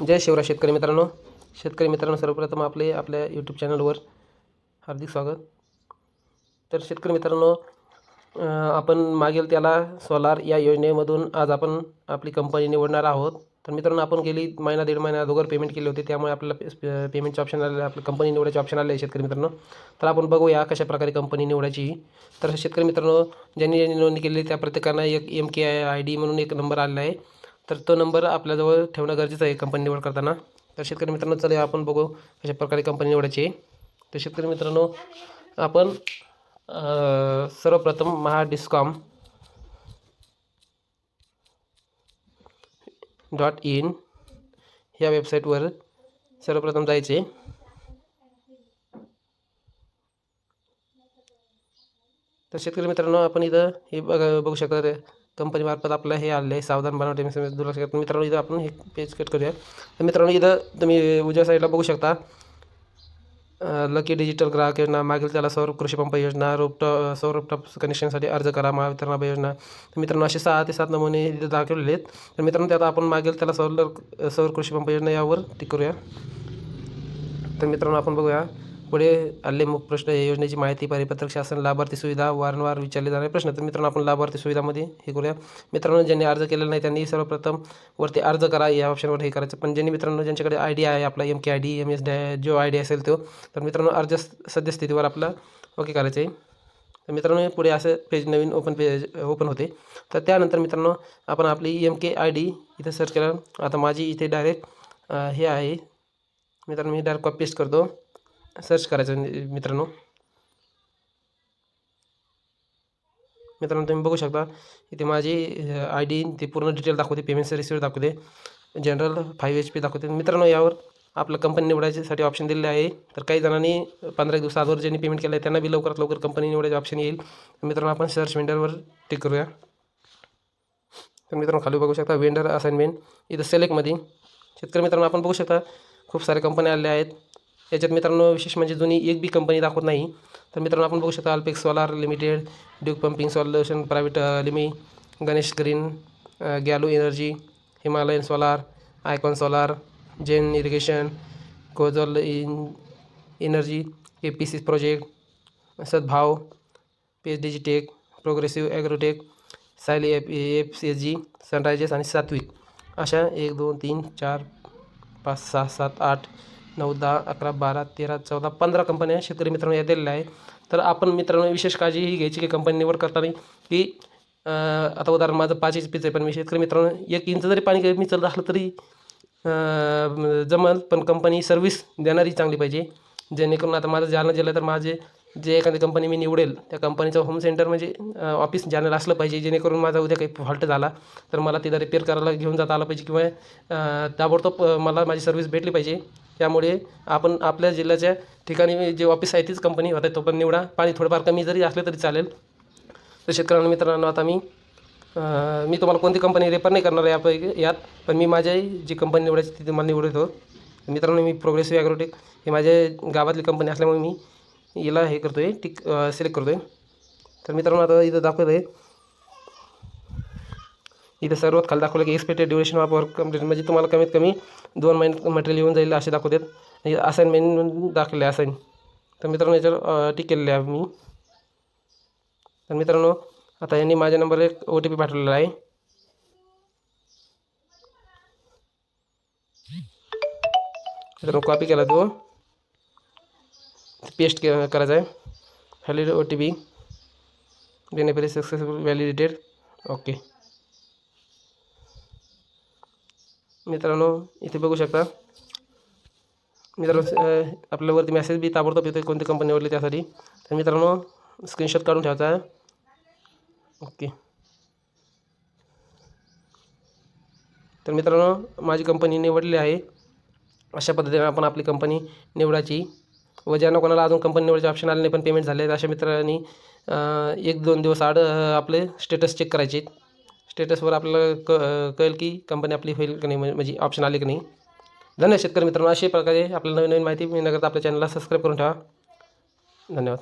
जय शिवराय शेतकरी मित्रांनो. शेतकरी मित्रांनो सर्वप्रथम आपले आपल्या यूट्यूब चॅनलवर हार्दिक स्वागत. तर शेतकरी मित्रांनो आपण मागील त्याला सोलार या योजनेमधून आज आपण आपली कंपनी निवडणार आहोत. तर मित्रांनो आपण गेली महिना दीड महिना अगोदर पेमेंट केले होते. त्यामुळे आपल्याला पे- पेमेंटचे ऑप्शन आले आपलं कंपनी निवडायचे ऑप्शन आले आहे शेतकरी मित्रांनो. तर आपण बघूया कशा प्रकारे कंपनी निवडायची तर शेतकरी मित्रांनो ज्यांनी ज्यांनी नोंदणी केली त्या प्रत्येकांना एक M K I I D म्हणून एक नंबर आलेला आहे. तर तो नंबर आपल्याजवळ ठेवणं गरजेचं आहे कंपनी निवड करताना. तर शेतकरी मित्रांनो चला आपण बघू कशा प्रकारे कंपनी निवडायची तर शेतकरी मित्रांनो आपण सर्वप्रथम महा डिस्कॉम डॉट इन ह्या वेबसाईटवर सर्वप्रथम जायचे. तर शेतकरी मित्रांनो आपण इथं हे बघ बघू शकता कंपनीमार्फत आपलं हे आलं आहे सावधान बनवते दुर्लक्ष करतो मित्रांनो इथं आपण हे पेज कट करूया. तर मित्रांनो इथं तुम्ही उजव्या साईडला बघू शकता. लकी डिजिटल ग्राहक योजना मागील त्याला सौर कृषी पंप योजना रोपटॉप सौर रोपटॉप कनेक्शनसाठी अर्ज करा महावितरण योजना. तर मित्रांनो असे सहा ते सात नमुने इथे दाखवलेले आहेत. तर मित्रांनो त्यात आपण मागील त्याला सौर सौर कृषी पंप योजना यावर टिक करूया. तर मित्रांनो आपण बघूया. पुढे आले मुख प्रश्न या योजनेची माहिती परिपत्रक शासन लाभार्थी सुविधा वारंवार विचारले जाणारे प्रश्न. तर मित्रांनो आपण लाभार्थी सुविधामध्ये हे करूया. मित्रांनो ज्यांनी अर्ज केलेला नाही त्यांनी सर्वप्रथम वरती अर्ज करा. या ऑप्शनवर हे करायचं. पण ज्यांनी मित्रांनो ज्यांच्याकडे आय डी आहे आपला M K I D M S D जो आय डी असेल तो तर मित्रांनो अर्ज सद्यस्थितीवर आपला ओके करायचं आहे. तर मित्रांनो पुढे असं पेज नवीन ओपन पेज ओपन होते. तर त्यानंतर मित्रांनो आपण आपली एम के आय डी इथं सर्च केलं. आता माझी इथे डायरेक्ट हे आहे. मित्रांनो मी डायरेक्ट कॉपी पेस्ट करतो. सर्च करायचं म्हणजे, मित्रांनो. मित्रांनो तुम्ही बघू शकता इथे माझी आय डी ते पूर्ण डिटेल दाखवते पेमेंट रिसिव्ह दाखवते. जनरल फाईव्ह एच पी दाखवते. मित्रांनो यावर आपलं कंपनी निवडायच्यासाठी ऑप्शन दिलेलं आहे. तर काही जणांनी पंधरा दिवस अगोदर ज्यांनी पेमेंट केलं आहे त्यांना बी लवकरात लवकर कंपनी निवडायचं ऑप्शन येईल. मित्रांनो आपण सर्च वेंडरवर टिक करूया. तर मित्रांनो खाली बघू शकता वेंडर असाइनमेंट इथं सेलेक्टमध्ये शेतकरी मित्रांनो आपण बघू शकता खूप साऱ्या कंपन्या आलेल्या आहेत. याच्यात मित्रांनो विशेष म्हणजे जुनी एक बी कंपनी दाखवत नाही. तर मित्रांनो आपण बघू शकता Alpex solar limited Duke pumping solution private Limi Ganesh green गॅलो energy Himalayan solar icon solar Jain irrigation causal in energy A P C project Sadbhav P H digitech progressive agrotech Sayali F F C S G sunrisers आणि सात्विक अशा एक दोन तीन चार पाच सहा सात आठ नऊ दहा अकरा बारा तेरा चौदा पंधरा कंपन्या शेतकरी मित्रांनो या दिलेल्या आहे तर आपण मित्रांनो विशेष काळजी ही घ्यायची की कंपनी निवड करताना की आता उदाहरण माझं पाच एच पीचं आहे पण मी शेतकरी मित्रांनो एक इंच जरी पाणी कमी चालत असलं तरी जमल पण कंपनी सर्व्हिस देणारी चांगली पाहिजे. जेणेकरून आता माझं जालना जिल्हा तर माझे जे एखादी कंपनी मी निवडेल त्या कंपनीचं होम सेंटर म्हणजे ऑफिस जाणं असलं पाहिजे जेणेकरून माझा उद्या काही फॉल्ट झाला तर मला तिथं रिपेअर करायला घेऊन जाता आलं पाहिजे किंवा ताबडतोब मला माझी सर्व्हिस भेटली पाहिजे. त्यामुळे आपण आपल्या जिल्ह्याच्या ठिकाणी जे ऑफिस आहे तीच कंपनी होता तो पण निवडा. पाणी थोडंफार कमी जरी असलं तरी चालेल. तर शेतकऱ्यांना मित्रांनो आता मी मी तुम्हाला कोणती कंपनी रेफर नाही करणार आहे यापैकी यात पण मी माझ्या जी कंपनी निवडायची ती तुम्हाला निवडतो. मित्रांनो मी प्रोग्रेसिव्ह ॲग्रोटेक ही माझ्या गावातली कंपनी असल्यामुळे मी याला हे करतो आहे टिक सिलेक्ट करतो आहे तर मित्रांनो आता इथं दाखवत आहे इथं सर्वात खाली दाखवलं की expected duration of work complete म्हणजे तुम्हाला कमीत कमी दोन महिन्यात मटेरियल येऊन जाईल असे दाखवतात. असाइनमेंट दाखवले असाईन तर मित्रांनो याच्यावर टिक केलेले आहे मी. तर मित्रांनो आता यांनी माझ्या नंबर एक ओ टी पी पाठवलेला आहे. मित्रांनो कॉपी केला तो. पेस्ट के करायचा आहे. Valid O T P benefit successful validated okay मित्रांनो इथे बघू शकता. मित्रांनो आपल्यावरती मेसेज बी ताबडतोब येतो कोणती कंपनी निवडली त्यासाठी. तर मित्रांनो स्क्रीनशॉट काढून ठेवायचा. आहे ओके तर मित्रांनो माझी कंपनी निवडली आहे. अशा पद्धतीने आपण आपली कंपनी निवडायची. व ज्यांना कोणाला अजून कंपनी निवडचे ऑप्शन आले नाही पण पेमेंट झाले अशा मित्रांनी एक दोन दिवस आड आपले स्टेटस चेक करायचे स्टेटसवर आपल्याला क कळेल की कंपनी आपली होईल की नाही म्हणजे म्हणजे ऑप्शन आले की नाही. धन्यवाद शेतकरी मित्रांनो अशा प्रकारे आपल्याला नवीन नवीन माहिती मिळण्याकरता आपल्या चॅनलला सबस्क्राईब करून ठेवा. धन्यवाद.